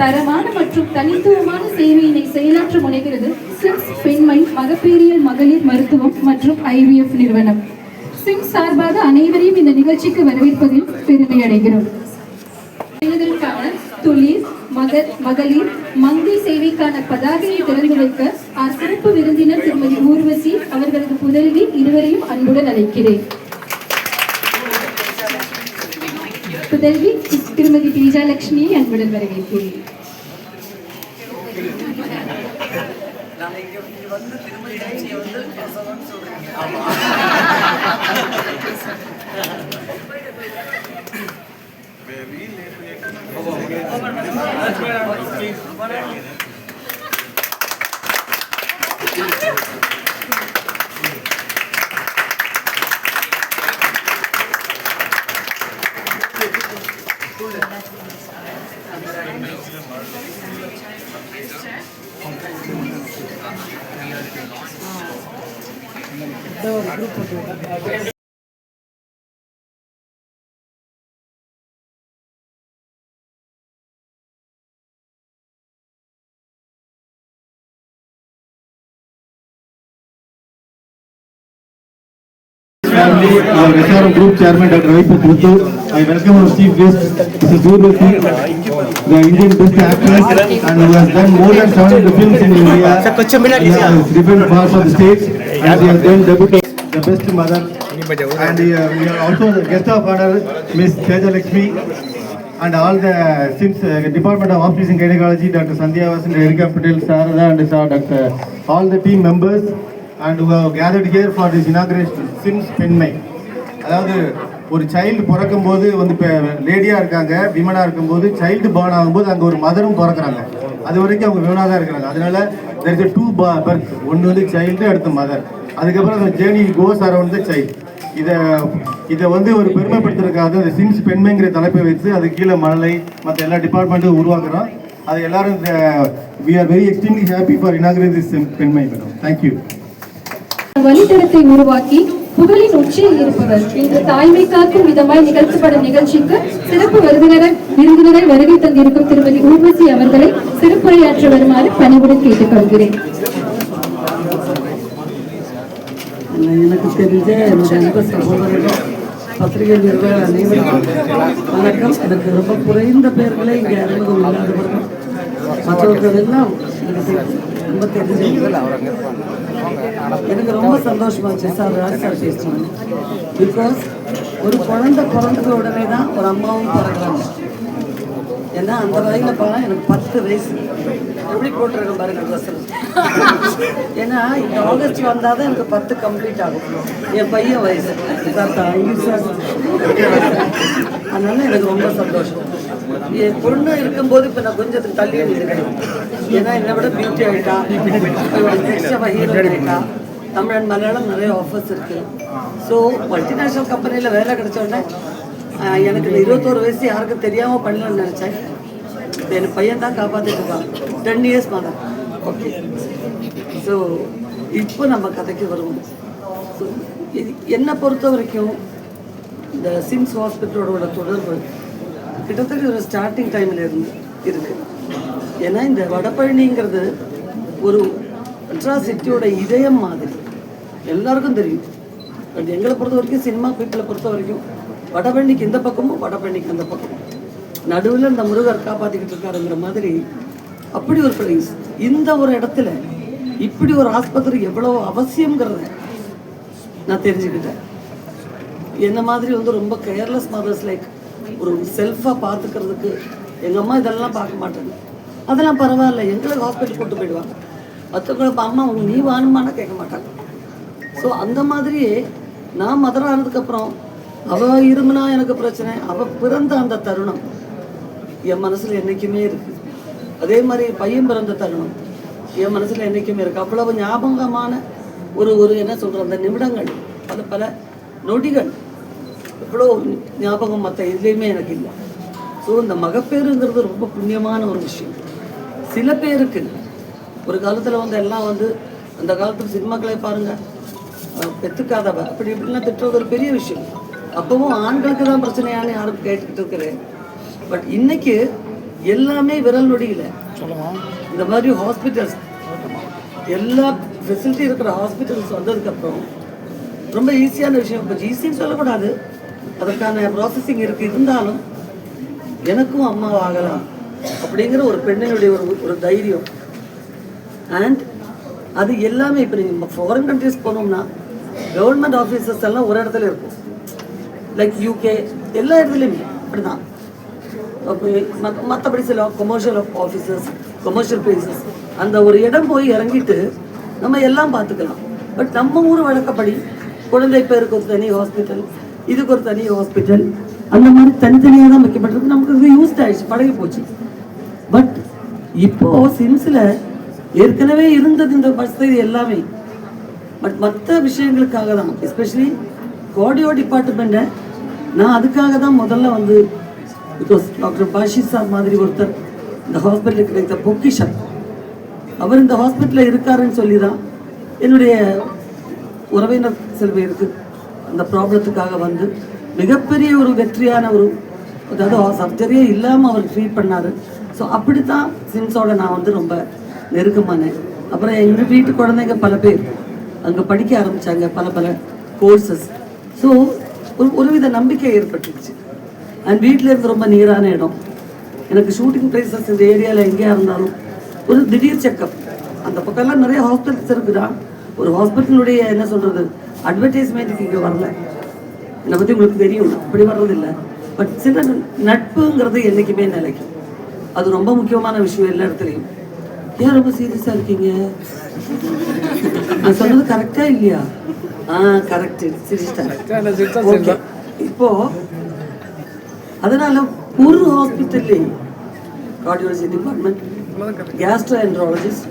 தரமான மற்றும் தனித்துவமான சேவையினை செயலாற்ற முனைகிறது சிம்ஸ் பெண்மை மகப்பேரியல் மகளிர் மருத்துவம் மற்றும் ஐவிஎஃப் நிறுவனம். சிம்ஸ் சார்பாக அனைவரையும் இந்த நிகழ்ச்சிக்கு வரவேற்பதில் பெருமை அடைகிறோம். பெண்களுக்கான துளிர் மகர் மகளிர் மங்கை சேவைக்கான பதாகையை திறந்து வைக்க ஆர் சிறப்பு விருந்தினர் திருமதி ஊர்வசி அவர்களது புதல்வி இருவரையும் அன்புடன் அழைக்கிறேன். புதல்வி திருமதி தேஜாலட்சுமியை அன்புடன் வரவேற்கிறேன். இங்கே இங்கே வந்து திரும்ப நிகழ்ச்சியை வந்து பேசணும்னு சொல்கிறீங்க ஆமாம் Thank you. del 对 family, our SRM Group Chairman Dr. Vaipet Muthu. I welcome our chief guest, Mrs. Urvashi, the Indian best actress and who has done more than 70 films in India. He has different parts of the states and he has done debut of the best mother. And uh, we are also the guest of honor, Miss Teja Lakshmi and all the since uh, Department of Office and Gynecology, Dr. Sandhya Vasan, Erika Patel, Sarada and Dr. all the team members and gathered here for this inauguration since பெண்மை அதாவது ஒரு child பிறக்கும் போது வந்து இப்போ லேடியாக இருக்காங்க விமனாக இருக்கும்போது child born ஆகும்போது அங்கே ஒரு மதரும் பிறக்கிறாங்க. அது வரைக்கும் அவங்க விமனாக தான் இருக்கிறாங்க. அதனால தெர் இஸ் டூ பர்த் ஒன்று வந்து சைல்டு அடுத்து மதர் அதுக்கப்புறம் அந்த journey goes around the child இதை இதை வந்து ஒரு பெருமைப்படுத்துறதுக்காக இந்த சிம்ஸ் பெண்மைங்கிற தலைப்பை வச்சு அது கீழே மழலை மற்ற எல்லா டிபார்ட்மெண்ட்டும் உருவாக்குறோம். அது எல்லாரும் we are very extremely happy for inaugurate this பெண்மை மேடம் தேங்க்யூ வழித்தடத்தை உருவாக்கி புகழின் உச்சியில் இருப்பவர். இன்று தாய்மை காக்கும் விதமாய் நிகழ்த்தப்படும் நிகழ்ச்சிக்கு சிறப்பு விருந்தினரை விருந்தினரை வருகை தந்திருக்கும் திருமதி ஊர்வசி அவர்களை சிறப்புரையாற்ற வருமாறு பணிவுடன் கேட்டுக்கொள்கிறேன். எனக்கு தெரிஞ்ச என்னுடைய அன்பு சகோதரர்கள் பத்திரிகை நிறுவன அனைவருக்கும் வணக்கம். எனக்கு ரொம்ப குறைந்த பேர்களே இங்கே அறிமுகம் இல்லாதவர்கள் மற்றவர்கள் எல்லாம் எனக்கு ரொம்ப தெரிஞ்சவர்கள் எனக்கு ரொம்ப சந்தோஷமாச்சு சார் ராஜ் சார் பேசுவாங்க பிகாஸ் ஒரு குழந்தை பிறந்தது உடனே தான் ஒரு அம்மாவும் பிறக்கிறாங்க. ஏன்னா அந்த வகையில் பார்த்தா எனக்கு பத்து வயசு. எப்படி போட்டிருக்கேன் பாருங்க ட்ரெஸ் ஏன்னா இந்த ஆகஸ்ட் வந்தால் தான் எனக்கு பத்து கம்ப்ளீட் ஆகும். என் பையன் வயசு. சார் தேங்க்யூ சார் அதனால எனக்கு ரொம்ப சந்தோஷம். என் பொண்ணு இருக்கும்போது இப்போ நான் கொஞ்சம் தள்ளி நிற்கிறேன் ஏன்னா என்னை விட பியூட்டி ஆகிட்டா நெக்ஸ்ட் ஹீரோ ஆகிட்டா தமிழன் மலையாளம் நிறைய ஆஃபர்ஸ் இருக்குது ஸோ மல்டிநேஷ்னல் கம்பெனியில் வேலை கிடைச்சோடனே எனக்கு இந்த இருபத்தோரு வயசு யாருக்கும் தெரியாமல் பண்ணலன்னு நினச்சேன். என் பையன் தான் காப்பாற்றிட்டு இருக்கான். டென் இயர்ஸ் மாதம் ஓகே ஸோ இப்போ நம்ம கதைக்கு வருவோம். ஸோ இது என்னை பொறுத்த வரைக்கும் இந்த சிம்ஸ் ஹாஸ்பிட்டலோட தொடர்பு கிட்டத்தட்ட ஒரு ஸ்டார்டிங் டைமில் இருந்து இருக்கு. ஏன்னா இந்த வடபழனிங்கிறது ஒரு அட்ராசிட்டியோட இதயம் மாதிரி. எல்லாருக்கும் தெரியும். பட் எங்களை பொறுத்த வரைக்கும் சினிமா பீப்பிளை பொறுத்த வரைக்கும் வடபழனிக்கு இந்த பக்கமும் வடபழனிக்கு அந்த பக்கமும். நடுவில் இந்த முருகர் காப்பாற்றிக்கிட்டு இருக்காருங்கிற மாதிரி அப்படி ஒரு பிளேஸ் இந்த ஒரு இடத்துல இப்படி ஒரு ஆஸ்பத்திரி எவ்வளோ அவசியங்கிறத நான் தெரிஞ்சுக்கிட்டேன். என்ன மாதிரி வந்து ரொம்ப கேர்லெஸ் மதர்ஸ் லைக் ஒரு செல்ஃபாக பார்த்துக்கிறதுக்கு எங்கள் அம்மா இதெல்லாம் பார்க்க மாட்டாங்க. அதெல்லாம் பரவாயில்ல எங்களுக்கு ஹாஸ்பிட்டல் கூட்டு போயிடுவாங்க. மற்றவங்களுக்கு அம்மா நீ வானுமானா கேட்க மாட்டாங்க. ஸோ அந்த மாதிரியே நான் மதர் ஆனதுக்கப்புறம் அவள் இருமுனா எனக்கு பிரச்சனை அவள் பிறந்த அந்த தருணம் என் மனசில் என்றைக்குமே இருக்கு. அதே மாதிரி பையன் பிறந்த தருணம் என் மனசில் என்றைக்குமே இருக்கு. அவ்வளவு ஞாபகமான ஒரு ஒரு என்ன சொல்கிற அந்த நிமிடங்கள் பல பல நொடிகள். எவ்வளோ ஞாபகம் மற்ற எதுலேயுமே எனக்கு இல்லை. ஸோ இந்த மகப்பேறுங்கிறது ரொம்ப புண்ணியமான ஒரு விஷயம். சில பேருக்கு ஒரு காலத்தில் வந்து எல்லாம் வந்து அந்த காலத்தில் சினிமாக்களை பாருங்கள் அஹ் பெத்துக்காதவ. அப்படி இப்படிலாம் திட்டுறது ஒரு பெரிய விஷயம். அப்பவும் ஆண்களுக்கு தான் பிரச்சனையான்னு யாரும் கேட்டுக்கிட்டு இருக்கிறேன். பட் இன்னைக்கு எல்லாமே விரல் நொடியில. இந்த மாதிரி ஹாஸ்பிட்டல்ஸ் எல்லா ஃபெசிலிட்டி இருக்கிற ஹாஸ்பிட்டல்ஸ் வந்ததுக்கப்புறம் ரொம்ப ஈஸியான விஷயம். இப்போ ஈஸின்னு சொல்லக்கூடாது. அதற்கான ப்ராசஸிங் இருக்கு. இருந்தாலும் எனக்கும் அம்மா ஆகலாம் அப்படிங்கிற ஒரு பெண்ணினுடைய ஒரு ஒரு தைரியம். அண்ட் அது எல்லாமே இப்போ நீங்கள் ஃபாரின் கண்ட்ரிஸ் போனோம்னா கவர்மெண்ட் ஆஃபீஸர்ஸ் எல்லாம் ஒரு இடத்துல இருக்கும். லைக் யூகே எல்லா இடத்துலையுமே அப்படிதான். மற்றபடி சில கொமர்ஷியல் ஆஃபீஸர்ஸ் கொமர்ஷியல் பிளேசஸ் அந்த ஒரு இடம் போய் இறங்கிட்டு நம்ம எல்லாம் பார்த்துக்கலாம். பட் நம்ம ஊர் வழக்கப்படி குழந்தை பேருக்கு ஒரு தனி ஹாஸ்பிட்டல் இதுக்கு ஒரு தனி ஹாஸ்பிட்டல் அந்த மாதிரி தனித்தனியாக தான் வைக்கப்பட்டிருக்கு. நமக்கு இது யூஸ்ட் ஆயிடுச்சு பழகி போச்சு. பட் இப்போ சிம்ஸில் ஏற்கனவே இருந்தது இந்த வசதி எல்லாமே. பட் மற்ற விஷயங்களுக்காக தான். எஸ்பெஷலி கோடியோ டிபார்ட்மெண்ட்டை நான் அதுக்காக தான் முதல்ல வந்து பிகாஸ் டாக்டர் பாஷி சார் மாதிரி ஒருத்தர் இந்த ஹாஸ்பிட்டலுக்கு கிடைத்த பொக்கிஷன். அவர் இந்த ஹாஸ்பிட்டலில் இருக்காருன்னு சொல்லி தான் என்னுடைய உறவினர் சில பேருக்கு அந்த ப்ராப்ளத்துக்காக வந்து மிகப்பெரிய ஒரு வெற்றியான ஒரு அதாவது சர்ஜரியே இல்லாமல் அவர் ட்ரீட் பண்ணார். ஸோ அப்படி தான் சிம்ஸோட நான் வந்து ரொம்ப நெருக்கமானேன். அப்புறம் எங்கள் வீட்டு குழந்தைங்க பல பேர் அங்கே படிக்க ஆரம்பித்தாங்க பல பல கோர்சஸ் ஸோ ஒரு ஒருவித நம்பிக்கை ஏற்பட்டுச்சு. அண்ட் வீட்டில் இருந்து ரொம்ப நீரான இடம். எனக்கு ஷூட்டிங் பிளேசஸ் இந்த ஏரியாவில் எங்கேயா இருந்தாலும் ஒரு திடீர் செக்கப் அந்த பக்கம்லாம் நிறைய ஹாஸ்பிட்டல்ஸ் இருக்குதா ஒரு ஹாஸ்பிட்டலுடைய என்ன சொல்கிறது அட்வர்டைஸ்மெண்ட்டுக்கு இங்கே வரல. என்னை பற்றி உங்களுக்கு தெரியும். அப்படி வர்றதில்லை. பட் சில நட்புங்கிறது என்றைக்குமே நிலைக்கும். அது ரொம்ப முக்கியமான விஷயம் எல்லா இடத்துலையும். ஏன் ரொம்ப சீரியஸாக இருக்கீங்க? நான் சொன்னது கரெக்டா இல்லையா? ஆ கரெக்ட் சிரிச்சிட்டேன். ஓகே இப்போ அதனால ஒரு ஹாஸ்பிட்டல்லே கார்டியாலஜி டிபார்ட்மெண்ட் கேஸ்ட்ரோஎன்ட்ராலஜிஸ்ட்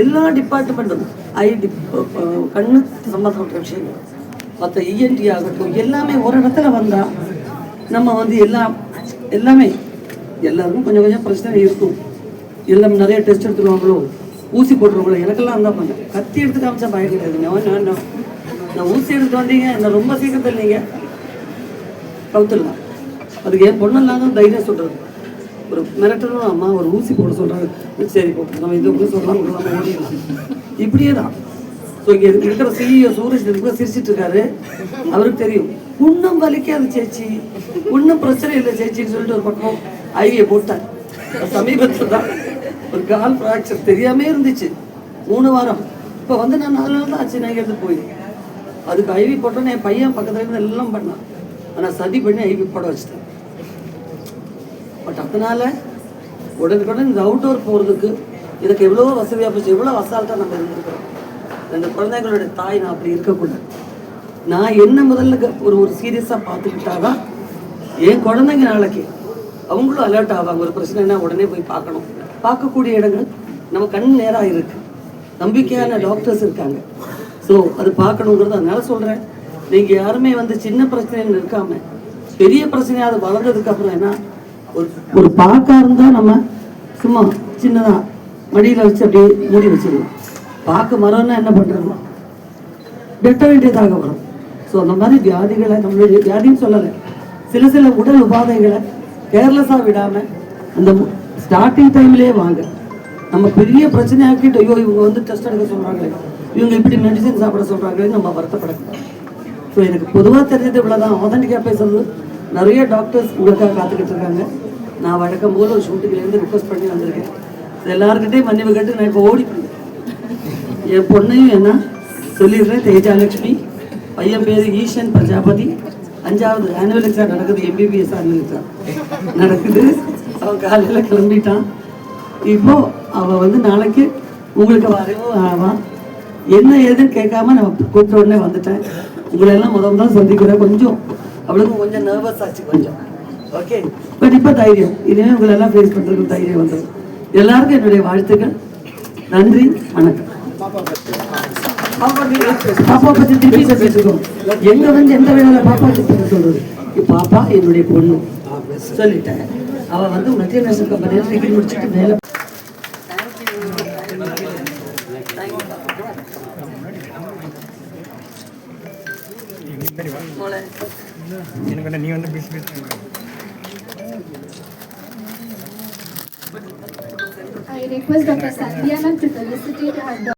எல்லா டிபார்ட்மெண்ட்டும் ஐ கண்ணு சம்பந்தப்பட்ட விஷயங்கள் மற்ற இஎன்டி ஆகட்டும் எல்லாமே ஒரு இடத்துல வந்தா நம்ம வந்து எல்லாம் எல்லாமே எல்லாருக்கும் கொஞ்சம் கொஞ்சம் பிரச்சனை இருக்கும். எல்லாம் நிறைய டெஸ்ட் எடுத்துருவாங்களோ? ஊசி போட்டுருவாங்களோ எனக்கெல்லாம் அந்த பண்ணேன் கத்தி எடுத்து காமிச்சா பயம் கிடையாது. நான் நான் ஊசி எடுத்து வந்தீங்க என்ன ரொம்ப சீக்கிரத்தில் நீங்கள் கவுத்துடலாம். அதுக்கு என் பொண்ணெல்லாம் தான் தைரியம் சொல்கிறது ஒரு மிரட்டணும் அம்மா ஒரு ஊசி போட சொல்கிறாங்க சரி போட்டு நம்ம இது கூட சொல்லலாம் விடலாம் ஓடிடலாம் இப்படியே தான் ஸோ இங்கே இருக்கிற சிஇஓ சூரஜ் கூட சிரிச்சிட்டு இருக்காரு. அவருக்கு தெரியும். ஒன்றும் வலிக்காது சேச்சி. ஒன்றும் பிரச்சனை இல்லை சேச்சின்னு சொல்லிட்டு ஒரு பக்கம் ஐவியை போட்டார். சமீபத்தில் தான். ஒரு கால் ஃப்ராக்சர் தெரியாமே இருந்துச்சு. மூணு வாரம். இப்போ வந்து நான் நாலு நாள் தான் ஆச்சு நான் எடுத்து போய். அதுக்கு ஐவி போட்டோன்னு என் பையன் பக்கத்துல இருந்து எல்லாம் பண்ணான். ஆனால் சதி பண்ணி ஐவி போட வச்சிட்டேன். பட் அதனால உடனுக்குடன் இந்த அவுட்டோர் போகிறதுக்கு இதுக்கு எவ்வளோ வசதியாக போச்சு எவ்வளோ அசால்ட்டாக நம்ம இருந்திருக்கிறோம். அந்த குழந்தைங்களுடைய தாய் நான் அப்படி இருக்கக்கூடாது. நான் என்ன முதல்ல ஒரு ஒரு சீரியஸாக பார்த்துக்கிட்டாதான் என் குழந்தைங்க நாளைக்கு அவங்களும் அலர்ட் ஆவாங்க. ஒரு பிரச்சனைனா உடனே போய் பார்க்கணும். பார்க்கக்கூடிய இடங்கள் நம்ம கண் நேராக இருக்கு. நம்பிக்கையான டாக்டர்ஸ் இருக்காங்க. ஸோ அது பார்க்கணுங்கிறது அதனால சொல்கிறேன் நீங்கள் யாருமே வந்து சின்ன பிரச்சனைன்னு இருக்காம பெரிய பிரச்சனையாக அது வளர்ந்ததுக்கு அப்புறம் என்ன ஒரு ஒரு பாக்கா இருந்தால் நம்ம சும்மா சின்னதாக மடியில் வச்சு அப்படியே மூடி வச்சிருவோம் பார்க்க மரம்னா என்ன பண்ணுறோம் வெட்ட வேண்டியதாக வரும். ஸோ அந்த மாதிரி வியாதிகளை நம்மளுடைய வியாதின்னு சொல்லலை. சில சில உடல் உபாதைகளை கேர்லெஸ்ஸாக விடாமல் அந்த ஸ்டார்டிங் டைம்லேயே வாங்க. நம்ம பெரிய பிரச்சனை ஆக்கிட்டு ஐயோ இவங்க வந்து டெஸ்ட் எடுக்க சொல்கிறாங்களே இவங்க இப்படி மெடிசன் சாப்பிட சொல்கிறாங்களே நம்ம வருத்தப்படக்கூடாது. ஸோ எனக்கு பொதுவாக தெரிஞ்சது இவ்வளோதான் ஆதன்டிக்காக பேசுறது. நிறைய டாக்டர்ஸ் உங்களுக்காக காத்துக்கிட்டு இருக்காங்க. நான் வழக்கம் போல் ஒரு ஷூட்டிங்லேருந்து ரிக்வஸ்ட் பண்ணி வந்திருக்கேன். எல்லாருக்கிட்டையும் மன்னிப்பு கேட்டு நான் இப்போ ஓடி என் பொண்ணையும் என்ன? சொல்லிடுறேன். தேஜாலட்சுமி பையன் பேர் ஈஷன் பிரஜாபதி. அஞ்சாவது ஆனுவல் எக்ஸாம் நடக்குது எம்பிபிஎஸ் ஆனுவல் எக்ஸாம் நடக்குது. அவன் காலையில் கிளம்பிட்டான். இப்போ அவள் வந்து நாளைக்கு உங்களுக்கு வரவும் ஆவான். என்ன ஏதுன்னு கேட்காம நம்ம கூப்பிட்ட உடனே வந்துட்டேன். உங்களை எல்லாம் முதல் சந்திக்கிறேன். கொஞ்சம் அவளுக்கும் கொஞ்சம் நர்வஸ் ஆச்சு கொஞ்சம். ஓகே பட் இப்போ தைரியம். இனிமேல் உங்களை எல்லாம் ஃபேஸ் பண்ணுறதுக்கு தைரியம் வந்தது எல்லாருக்கும் என்னுடைய வாழ்த்துக்கள். நன்றி. வணக்கம். பாப்பா பத்தி திருப்பி பேசிட்டுருக்கோம் எங்க வந்து எந்த வேலை பாப்பா பத்தி சொல்றது? பாப்பா என்னுடைய பொண்ணு. சொல்லிட்டேன். அவ வந்து மத்திய நேஷனல் கம்பெனியில் டிகிரி முடிச்சுட்டு வேலை எனக்கு நீ வந்து busy busy I request Dr. Sandhya ma'am to felicitate her daughter.